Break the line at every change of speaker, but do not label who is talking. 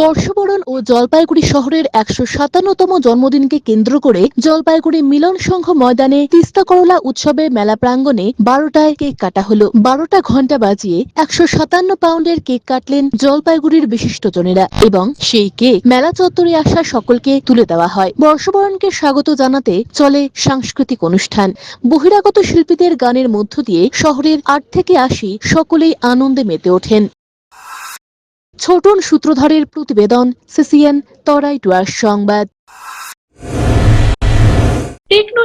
বর্ষবরণ ও জলপাইগুড়ি শহরের একশো সাতান্নতম জন্মদিনকে কেন্দ্র করে জলপাইগুড়ি মিলন সংঘ ময়দানে তিস্তা করলা উৎসবে মেলা প্রাঙ্গণে বারোটায় কেক কাটা হলো। বারোটা ঘণ্টা বাজিয়ে একশো সাতান্ন পাউন্ডের কেক কাটলেন জলপাইগুড়ির বিশিষ্টজনেরা এবং সেই কেক মেলা চত্বরে আসা সকলকে তুলে দেওয়া হয়। বর্ষবরণকে স্বাগত জানাতে চলে সাংস্কৃতিক অনুষ্ঠান। বহিরাগত শিল্পীদের গানের মধ্য দিয়ে শহরের আট থেকে আশি সকলেই আনন্দে মেতে ওঠেন। ছোটন সূত্রধরের প্রতিবেদন সিসিএন তরাই টুয়ার সংবাদ।